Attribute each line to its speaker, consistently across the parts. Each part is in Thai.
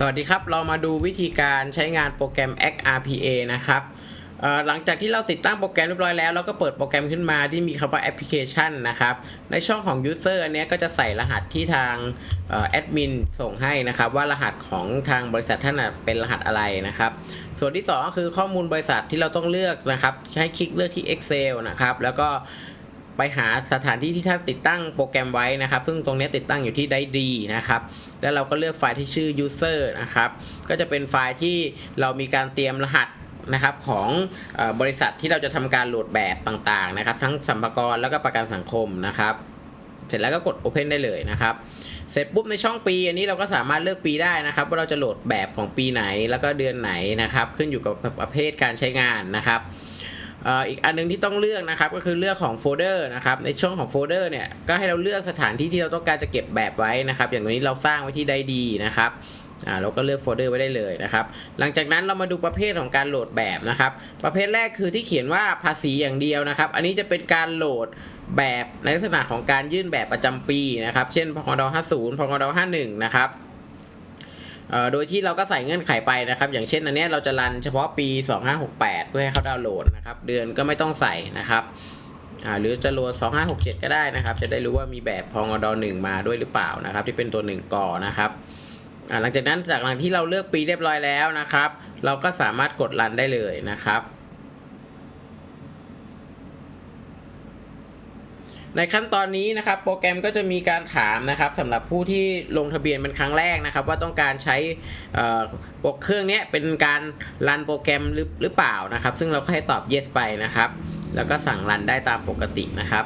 Speaker 1: สวัสดีครับ เรามาดูวิธีการใช้งานโปรแกรม XRPA นะครับหลังจากที่เราติดตั้งโปรแกรมเรียบร้อยแล้วเราก็เปิดโปรแกรมขึ้นมาที่มีคำว่าแอปพลิเคชันนะครับ ในช่องของ User อันนี้ก็จะใส่รหัสที่ทางแอดมินส่งให้นะครับ ว่ารหัสของทางบริษัทท่านเป็นรหัสอะไรนะครับ ส่วนที่สองก็คือข้อมูลบริษัทที่เราต้องเลือกนะครับให้คลิกเลือกที่ Excel นะครับ แล้วก็ ไปหาสถานที่ที่ท่านติดตั้งโปรแกรมไว้นะครับ ซึ่งตรงนี้ติดตั้งอยู่ที่ได้ดีนะครับ แล้วเราก็เลือกไฟล์ที่ชื่อ user นะครับ ก็จะเป็นไฟล์ที่เรามีการเตรียมรหัสนะครับของบริษัทที่เราจะทำการโหลดแบบต่างๆนะครับ ทั้งสัมภาระแล้วก็ประกันสังคมนะครับ เสร็จแล้วก็กด Open ได้เลยนะครับ เสร็จปุ๊บในช่องปี อันนี้เราก็สามารถเลือกปีได้นะครับ ว่าเราจะโหลดแบบของปีไหนแล้วก็เดือนไหนนะครับ ขึ้นอยู่กับประเภทการใช้งานนะครับ อีกอันหนึงที่ต้องเลือกนะครับก็คือเลือกของโฟลเดอร์นะครับในช่องของโฟลเดอร์เนี่ยก็ให้เราเลือกสถานที่ที่เราต้องการจะเก็บแบบไว้นะครับ อย่างนี้เราสร้างไว้ที่ได้ดีนะครับอ่าเราก็เลือกโฟลเดอร์ไว้ได้เลยนะครับ หลังจากนั้นเรามาดูประเภทของการโหลดแบบนะครับ ประเภทแรกคือที่เขียนว่าภาษีอย่างเดียวนะครับ อันนี้จะเป็นการโหลดแบบในลักษณะของการยื่นแบบประจำปีนะครับ เช่นพคด50พคด51นะครับ โดยที่เราก็ใส่เงื่อนไขไปนะครับ อย่างเช่นอันนี้เราจะรันเฉพาะปี 2568 เพื่อให้เขาดาวน์โหลดนะครับ เดือนก็ไม่ต้องใส่นะครับหรือจะโหลด 2567 ก็ได้นะครับ จะได้รู้ว่ามีแบบพองอดอ1มาด้วยหรือเปล่านะครับ ที่เป็นตัว1ก่อนะครับหลังจากนั้นจากหลังที่เราเลือกปีเรียบร้อยแล้วนะครับ เราก็สามารถกดรันได้เลยนะครับ ในขั้นตอนนี้นะครับโปรแกรมก็จะมีการถามนะครับสำหรับผู้ที่ลงทะเบียนเป็นครั้งแรกนะครับ ว่าต้องการใช้อ่อโปรเครื่องนี้เป็นการรันโปรแกรมหรือเปล่านะครับ ซึ่งเราก็ให้ตอบ yes ไปนะครับ แล้วก็สั่งรันได้ตามปกตินะครับ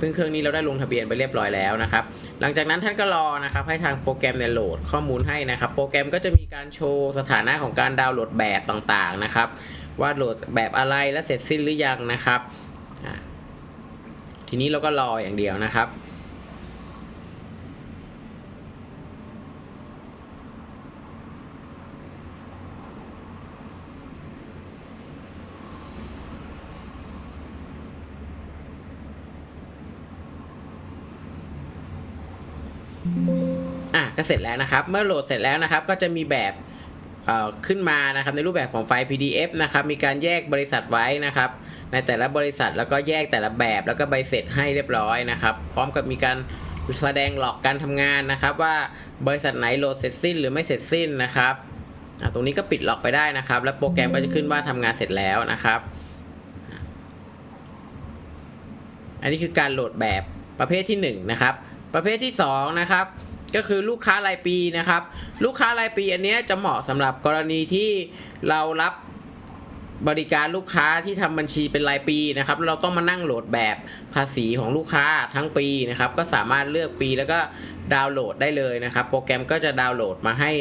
Speaker 1: ซึ่งเครื่องนี้เราได้ลงทะเบียนไปเรียบร้อยแล้วนะครับ หลังจากนั้นท่านก็รอนะครับ ให้ทางโปรแกรมเนี่ยโหลดข้อมูลให้นะครับ โปรแกรมก็จะมีการโชว์สถานะของการดาวน์โหลดแบบต่างๆนะครับ ว่าโหลดแบบอะไรและเสร็จสิ้นหรือยังนะครับ ทีนี้เราก็รออย่างเดียวนะครับ อะก็เสร็จแล้วนะครับ เมื่อโหลดเสร็จแล้วนะครับ ก็จะมีแบบขึ้นมานะครับในรูปแบบของไฟล์ PDF นะครับ มีการแยกบริษัทไว้นะครับ ในแต่ละบริษัทแล้วก็แยกแต่ละแบบแล้วก็ใบเสร็จให้เรียบร้อยนะครับ พร้อมกับมีการแสดงหลอกการทำงานนะครับ ว่าบริษัทไหนโหลดเสร็จสิ้นหรือไม่เสร็จสิ้นนะครับตรงนี้ก็ปิดล็อกไปได้นะครับ แล้วโปรแกรมก็จะขึ้นว่าทำงานเสร็จแล้วนะครับ อันนี้คือการโหลดแบบประเภทที่1นะครับ ประเภทที่2นะครับ ก็คือลูกค้ารายปีนะครับ ลูกค้ารายปีอันนี้จะเหมาะสำหรับกรณีที่เรารับ บริการลูกค้าที่ทำบัญชีเป็นรายปีนะครับ เราต้องมานั่งโหลดแบบภาษีของลูกค้าทั้งปีนะครับ ก็สามารถเลือกปีแล้วก็ดาวน์โหลดได้เลยนะครับ โปรแกรมก็จะดาวน์โหลดมาให้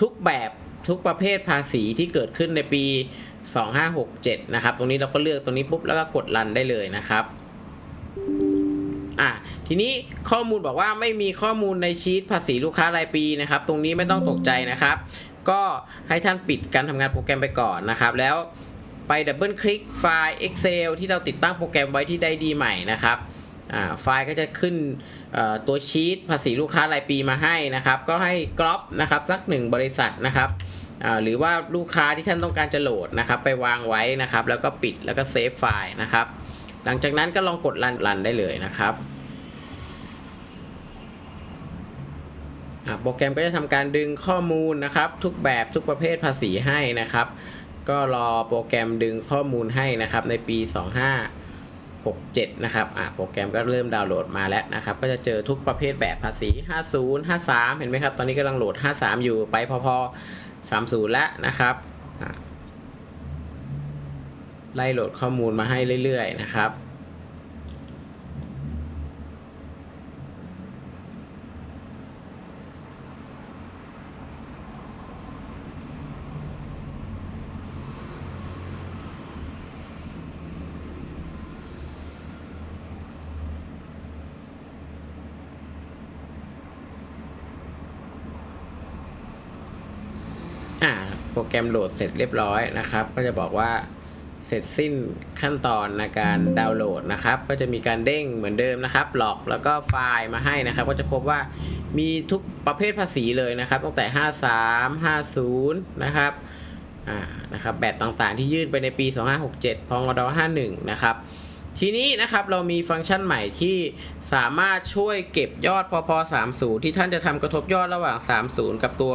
Speaker 1: ทุกแบบทุกประเภทภาษีที่เกิดขึ้นในปี 2567 นะครับ ตรงนี้เราก็เลือกตรงนี้ปุ๊บแล้วก็กดรันได้เลยนะครับอะทีนี้ข้อมูลบอกว่าไม่มีข้อมูลในชีตภาษีลูกค้ารายปีนะครับ ตรงนี้ไม่ต้องตกใจนะครับ ก็ให้ท่านปิดการทำงานโปรแกรมไปก่อนนะครับ แล้ว ไปดับเบิลคลิกไฟล์ Excel ที่เราติดตั้งโปรแกรมไว้ที่ได้ดีใหม่นะครับไฟล์ก็จะขึ้นตัวชีตภาษีลูกค้ารายปีมาให้นะครับ ก็ให้กรอปนะครับสักหนึ่งบริษัทนะครับหรือว่าลูกค้าที่ท่านต้องการจะโหลดนะครับ ไปวางไว้นะครับ แล้วก็ปิดแล้วก็เซฟไฟล์นะครับ หลังจากนั้นก็ลองกดรันรันได้เลยนะครับโปรแกรมก็จะทำการดึงข้อมูลนะครับ ทุกแบบทุกประเภทภาษีให้นะครับ ก็รอโปรแกรมดึงข้อมูลให้นะครับในปี 2567 นะครับอะโปรแกรมก็เริ่มดาวน์โหลดมาแล้วนะครับ ก็จะเจอทุกประเภทแบบภาษี 50 53 เห็นไหมครับ ตอนนี้กำลังโหลด 53 อยู่ไปพอๆ30 แล้วนะครับไล่โหลดข้อมูลมาให้เรื่อยๆนะครับ อ่า โปรแกรมโหลดเสร็จเรียบร้อยนะครับ ก็จะบอกว่าเสร็จสิ้นขั้นตอนในการดาวน์โหลดนะครับ ก็จะมีการเด้งเหมือนเดิมนะครับหลอกแล้วก็ไฟล์มาให้นะครับ ก็จะพบว่ามีทุกประเภทภาษีเลยนะครับ ตั้งแต่ 53 50 นะครับอ่านะครับแบบต่างๆที่ยื่นไปในปี 2567พงด51 นะครับ ทีนี้นะครับเรามีฟังก์ชันใหม่ที่สามารถช่วยเก็บยอดพอพอ30 ที่ท่านจะทำกระทบยอดระหว่าง 30 กับตัว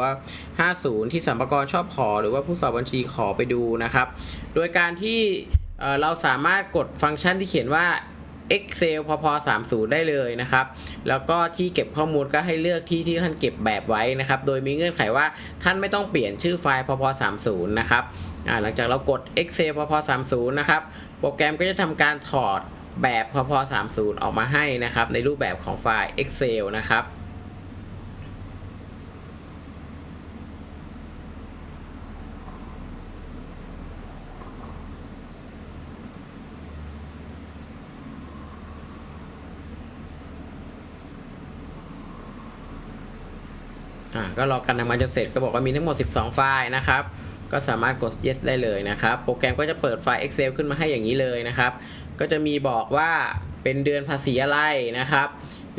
Speaker 1: 50 ที่สัมภาระชอบขอ หรือว่าผู้สอบบัญชีขอไปดูนะครับ โดยการที่เราสามารถกดฟังก์ชันที่เขียนว่า Excel พอพอ30 ได้เลยนะครับ แล้วก็ที่เก็บข้อมูลก็ให้เลือกที่ที่ท่านเก็บแบบไว้นะครับ โดยมีเงื่อนไขว่าท่านไม่ต้องเปลี่ยนชื่อไฟล์พอพอ30 นะครับหลังจากเรากด Excel พอพอ30 นะครับ โปรแกรมก็จะทำการถอดแบบพอพ30 ออกมาให้นะครับ ในรูปแบบของไฟล์ Excel นะครับอ่าก็รอการทำงานจนเสร็จก็บอกว่ามีทั้งหมด 12 ไฟล์นะครับ ก็สามารถกด yes ได้เลยนะครับ โปรแกรมก็จะเปิดไฟล์ Excel ขึ้นมาให้อย่างนี้เลยนะครับ ก็จะมีบอกว่าเป็นเดือนภาษีอะไรนะครับ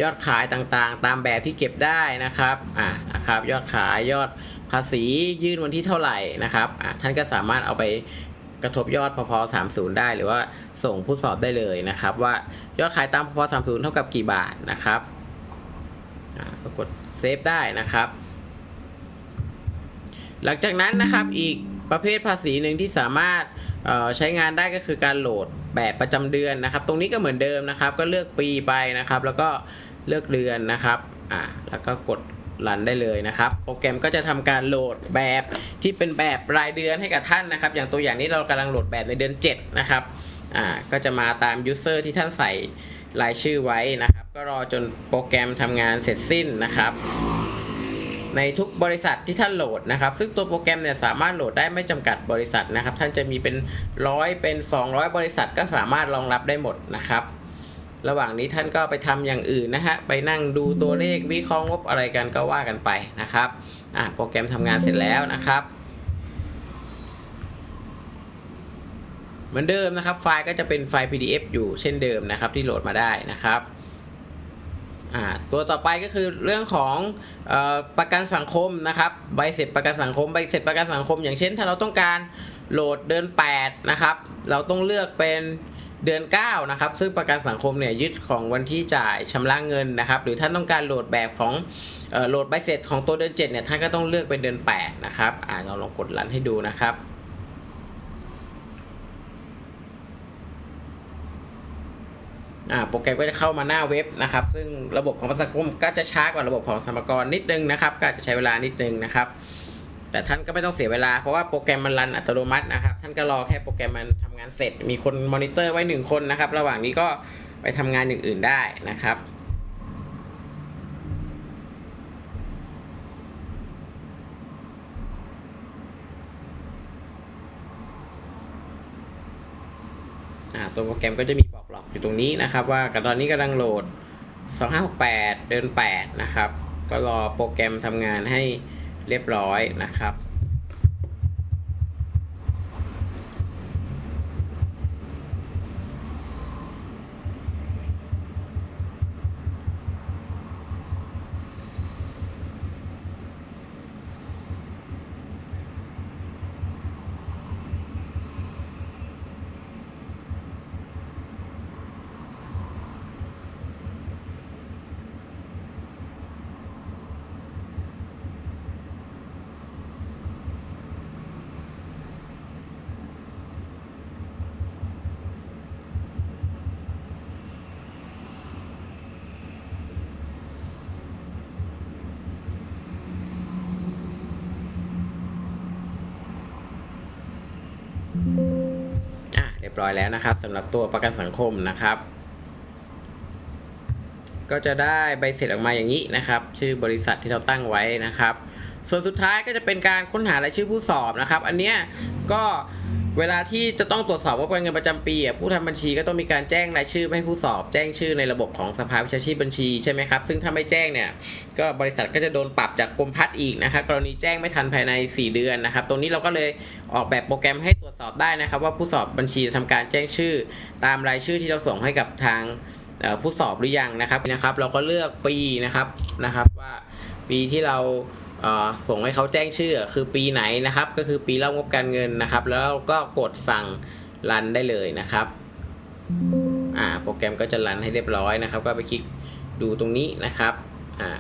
Speaker 1: ยอดขายต่างๆ ตามแบบที่เก็บได้นะครับอ่านะครับยอดขายยอดภาษียื่นวันที่เท่าไหร่นะครับอ่าท่านก็สามารถเอาไปกระทบยอดพพ30 ได้หรือว่าส่งผู้สอบได้เลยนะครับ ว่ายอดขายตามพพ30 เท่ากับกี่บาทนะครับอ่าก็กดเซฟได้นะครับ หลังจากนั้นนะครับอีกประเภทภาษีหนึ่งที่สามารถใช้งานได้ก็คือการโหลดแบบประจำเดือนนะครับ ตรงนี้ก็เหมือนเดิมนะครับ ก็เลือกปีไปนะครับ แล้วก็เลือกเดือนนะครับอ่าแล้วก็กดรันได้เลยนะครับ โปรแกรมก็จะทำการโหลดแบบที่เป็นแบบรายเดือนให้กับท่านนะครับ อย่างตัวอย่างนี้เรากำลังโหลดแบบในเดือน 7 นะครับอ่าก็จะมาตามยูเซอร์ที่ท่านใส่รายชื่อไว้นะครับ ก็รอจนโปรแกรมทำงานเสร็จสิ้นนะครับ ในทุกบริษัทที่ท่านโหลดนะครับ ซึ่งตัวโปรแกรมเนี่ยสามารถโหลดได้ไม่จำกัดบริษัทนะครับ ท่านจะมีเป็นร้อยเป็น 200 บริษัทก็สามารถรองรับได้หมดนะครับ ระหว่างนี้ท่านก็ไปทำอย่างอื่นนะฮะไปนั่งดูตัวเลขวิเคราะห์งบอะไรกันก็ว่ากันไปนะครับอะโปรแกรมทำงานเสร็จแล้วนะครับเหมือนเดิมนะครับ ไฟล์ก็จะเป็นไฟล์ PDF อยู่เช่นเดิมนะครับที่โหลดมาได้นะครับ ตัวต่อไปก็คือเรื่องของอประกันสังคมนะครับใบเสร็จประกันสังคมใบเสร็จประกันสังคม อย่างเช่น ถ้าเราต้องการโหลดเดือน8นะครับเราต้องเลือกเป็นเดือน9นะครับซึ่งประกันสังคมเนี่ยยึดของวันที่จ่ายชำระเงินนะครับหรือท่านต้องการโหลดแบบของอโหลดใบเสร็จของตัวเดือน7เนี่ยท่านก็ต้องเลือกเป็นเดือน8นะครับอ่าเราลองกดรันให้ดูนะครับ อ่า โปรแกรมก็จะเข้ามาหน้าเว็บนะครับ ซึ่งระบบของประกัสังคมก็จะช้ากว่าระบบของสมรกรนิดนึงนะครับก็จะใช้เวลานิดนึงนะครับ แต่ท่านก็ไม่ต้องเสียเวลาเพราะว่าโปรแกรมมันรันอัตโนมัตินะครับ ท่านก็รอแค่โปรแกรมมันทำงานเสร็จ มีคนมอนิเตอร์ไว้หนึ่งคนนะครับ ระหว่างนี้ก็ไปทำงานอย่างอื่นได้นะครับอ่าตัวโปรแกรมก็จะมี หลอกอยู่ตรงนี้นะครับ ว่าตอนนี้กำลังโหลด 2568 เดือน8 นะครับ ก็รอโปรแกรมทำงานให้เรียบร้อยนะครับ รียบร้อยแล้วนะครับสำหรับตัวประกันสังคมนะครับ ก็จะได้ใบเสร็จออกมาอย่างนี้นะครับ ชื่อบริษัทที่เราตั้งไว้นะครับ ส่วนสุดท้ายก็จะเป็นการค้นหารายชื่อผู้สอบนะครับ อันเนี้ยก็เวลาที่จะต้องตรวจสอบว่าเป็นเงินประจำปีผู้ทำบัญชีก็ต้องมีการแจ้งรายชื่อให้ผู้สอบ แจ้งชื่อในระบบของสภาวิชาชีพบัญชีใช่ไหมครับซึ่งถ้าไม่แจ้งเนี่ยก็บริษัทก็จะโดนปรับจากกรมพัฒน์อีกนะครับกรณีแจ้งไม่ทันภายใน 4 เดือนนะครับ ตรงนี้เราก็เลยออกแบบโปรแกรมให้ สอบได้นะครับว่าผู้สอบบัญชีทำการแจ้งชื่อ ตามรายชื่อที่เราส่งให้กับทางผู้สอบหรือยังนะครับนะครับ เราก็เลือกปีนะครับนะครับว่าปีที่เราส่งให้เขาแจ้งชื่อคือปีไหนนะครับ ก็คือปีเล่างบการเงินนะครับ แล้วเราก็กดสั่งรันได้เลยนะครับอ่าโปรแกรมก็จะรันให้เรียบร้อยนะครับ ก็ไปคลิกดูตรงนี้นะครับอ่า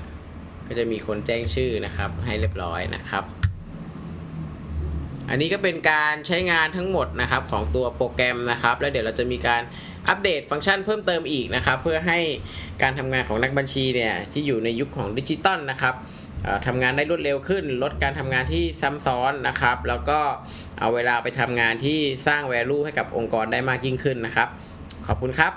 Speaker 1: ก็จะมีคนแจ้งชื่อนะครับให้เรียบร้อยนะครับ อันนี้ก็เป็นการใช้งานทั้งหมดนะครับของตัวโปรแกรมนะครับ แล้วเดี๋ยวเราจะมีการอัปเดตฟังก์ชันเพิ่มเติมอีกนะครับ เพื่อให้การทำงานของนักบัญชีเนี่ยที่อยู่ในยุคของดิจิตอลนะครับทำงานได้รวดเร็วขึ้น ลดการทำงานที่ซ้ำซ้อนนะครับ แล้วก็เอาเวลาไปทำงานที่สร้าง value ให้กับองค์กรได้มากยิ่งขึ้นนะครับ ขอบคุณครับ